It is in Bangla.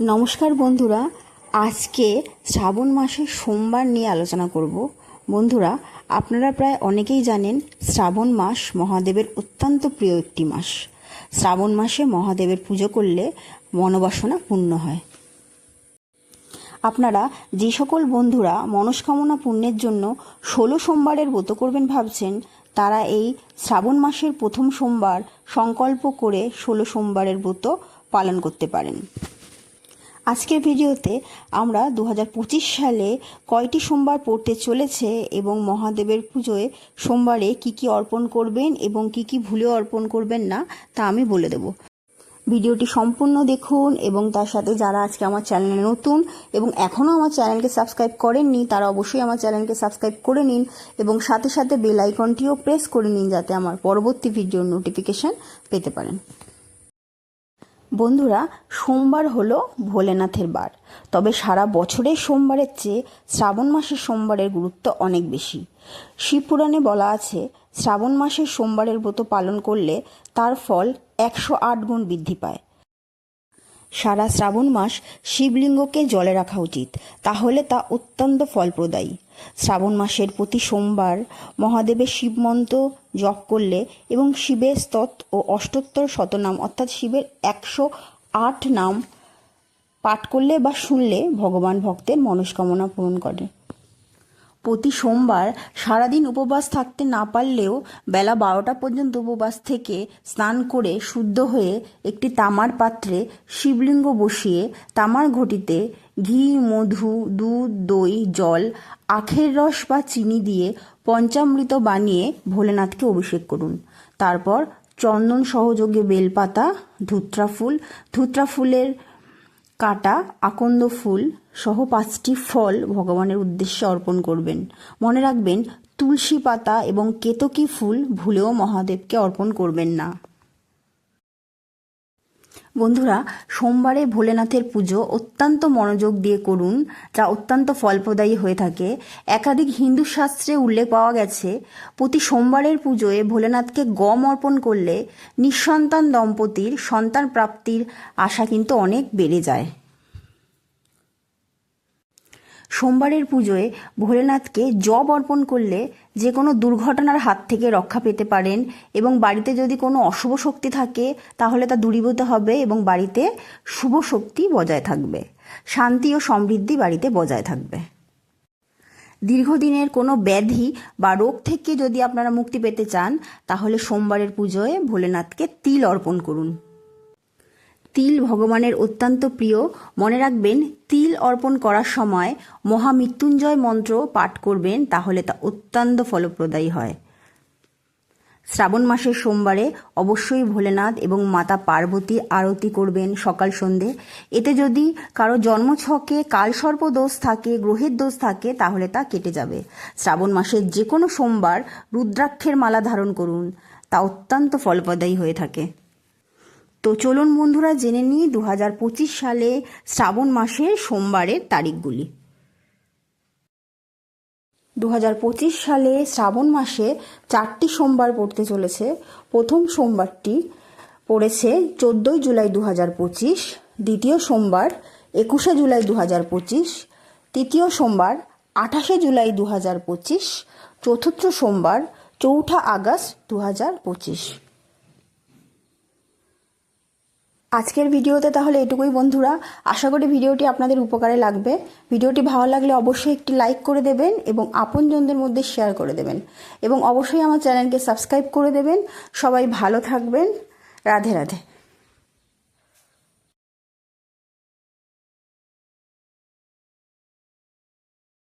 নমস্কার বন্ধুরা, আজকে শ্রাবণ মাসের সোমবার নিয়ে আলোচনা করব। বন্ধুরা, আপনারা প্রায় অনেকেই জানেন শ্রাবণ মাস মহাদেবের অত্যন্ত প্রিয় একটি মাস। শ্রাবণ মাসে মহাদেবের পুজো করলে মনোবাসনা পূর্ণ হয়। আপনারা যে সকল বন্ধুরা মনস্কামনা পূর্ণের জন্য ষোলো সোমবারের ব্রত করবেন ভাবছেন, তারা এই শ্রাবণ মাসের প্রথম সোমবার সংকল্প করে ষোলো সোমবারের ব্রত পালন করতে পারেন। আজকের ভিডিওতে আমরা দু হাজার পঁচিশ সালে কয়টি সোমবার পড়তে চলেছে এবং মহাদেবের পুজোয় সোমবারে কি কি অর্পণ করবেন এবং কি কি ভুলে অর্পণ করবেন না, তা আমি বলে দেব। ভিডিওটি সম্পূর্ণ দেখুন এবং তার সাথে যারা আজকে আমার চ্যানেলে নতুন এবং এখনও আমার চ্যানেলকে সাবস্ক্রাইব করেননি, তারা অবশ্যই আমার চ্যানেলকে সাবস্ক্রাইব করে নিন এবং সাথে সাথে বেল আইকনটিও প্রেস করে নিন যাতে আমার পরবর্তী ভিডিওর নোটিফিকেশন পেতে পারেন। বন্ধুরা, সোমবার হলো ভোলেনাথের বার। তবে সারা বছরের সোমবারের চেয়ে শ্রাবণ মাসের সোমবারের গুরুত্ব অনেক বেশি। শিবপুরাণে বলা আছে, শ্রাবণ মাসের সোমবারের ব্রত পালন করলে তার ফল একশো আট গুণ বৃদ্ধি পায়। সারা শ্রাবণ মাস শিবলিঙ্গকে জলে রাখা উচিত, তাহলে তা অত্যন্ত ফলপ্রদায়ী। শ্রাবণ মাসের প্রতি সোমবার মহাদেবের শিব মন্ত্র জপ করলে এবং শিবের স্তত ও অষ্টোত্তর শতনাম, অর্থাৎ শিবের একশো আট নাম পাঠ করলে বা শুনলে ভগবান ভক্তের মনস্কামনা পূরণ করে। প্রতি সোমবার সারাদিন উপবাস থাকতে না পারলেও বেলা বারোটা পর্যন্ত উপবাস থেকে স্নান করে শুদ্ধ হয়ে একটি তামার পাত্রে শিবলিঙ্গ বসিয়ে তামার ঘটিতে ঘি, মধু, দুধ, দই, জল, আখের রস বা চিনি দিয়ে পঞ্চামৃত বানিয়ে ভোলেনাথকে অভিষেক করুন। তারপর চন্দন সহযোগে বেলপাতা, ধুত্রা ফুল, ধুত্রা ফুলের কাটা, আকন্দ ফুল সহ পাঁচটি ফল ভগবানের উদ্দেশ্যে অর্পণ করবেন। মনে রাখবেন, তুলসী পাতা এবং কেতকী ফুল ভুলেও মহাদেবকে অর্পণ করবেন না। বন্ধুরা, সোমবারে ভোলেনাথের পুজো অত্যন্ত মনোযোগ দিয়ে করুন, যা অত্যন্ত ফলপ্রদায়ী হয়ে থাকে। একাধিক হিন্দু শাস্ত্রে উল্লেখ পাওয়া গেছে, প্রতি সোমবারের পুজোয় ভোলেনাথকে গম অর্পণ করলে নিঃসন্তান দম্পতির সন্তান প্রাপ্তির আশা কিন্তু অনেক বেড়ে যায়। সোমবারের পুজোয় ভোলেনাথকে জব অর্পণ করলে যে কোনো দুর্ঘটনার হাত থেকে রক্ষা পেতে পারেন এবং বাড়িতে যদি কোনো অশুভ শক্তি থাকে, তাহলে তা দূরীভূত হবে এবং বাড়িতে শুভ শক্তি বজায় থাকবে। শান্তি ও সমৃদ্ধি বাড়িতে বজায় থাকবে। দীর্ঘদিনের কোনো ব্যাধি বা রোগ থেকে যদি আপনারা মুক্তি পেতে চান, তাহলে সোমবারের পুজোয় ভোলেনাথকে তিল অর্পণ করুন। তিল ভগবানের অত্যন্ত প্রিয়। মনে রাখবেন, তিল অর্পণ করার সময় মহামৃত্যুঞ্জয় মন্ত্র পাঠ করবেন, তাহলে তা অত্যন্ত ফলপ্রদায়ী হয়। শ্রাবণ মাসের সোমবারে অবশ্যই ভোলেনাথ এবং মাতা পার্বতী আরতি করবেন সকাল সন্ধে। এতে যদি কারও জন্মছকে কালসর্প দোষ থাকে, গ্রহের দোষ থাকে, তাহলে তা কেটে যাবে। শ্রাবণ মাসের যে কোনো সোমবার রুদ্রাক্ষের মালা ধারণ করুন, তা অত্যন্ত ফলপ্রদায়ী হয়ে থাকে। তো চলুন বন্ধুরা জেনে নিই দু হাজার পঁচিশ সালে শ্রাবণ মাসের সোমবারের তারিখগুলি। দু হাজার পঁচিশ সালে শ্রাবণ মাসে চারটি সোমবার পড়তে চলেছে। প্রথম সোমবারটি পড়েছে চোদ্দোই জুলাই দু হাজার পঁচিশ, দ্বিতীয় সোমবার একুশে জুলাই দু হাজার পঁচিশ, তৃতীয় সোমবার আঠাশে জুলাই দু হাজার পঁচিশ, চতুর্থ সোমবার চৌঠা আগস্ট দু হাজার পঁচিশ। আজকের ভিডিওতে তাহলে এটুকুই বন্ধুরা। আশা করি ভিডিওটি আপনাদের উপকারে লাগবে। ভিডিওটি ভালো লাগলে অবশ্যই একটি লাইক করে দেবেন এবং আপনজনদের মধ্যে শেয়ার করে দেবেন। এবং অবশ্যই আমার চ্যানেলকে সাবস্ক্রাইব করে দেবেন। সবাই ভালো থাকবেন। রাধে রাধে।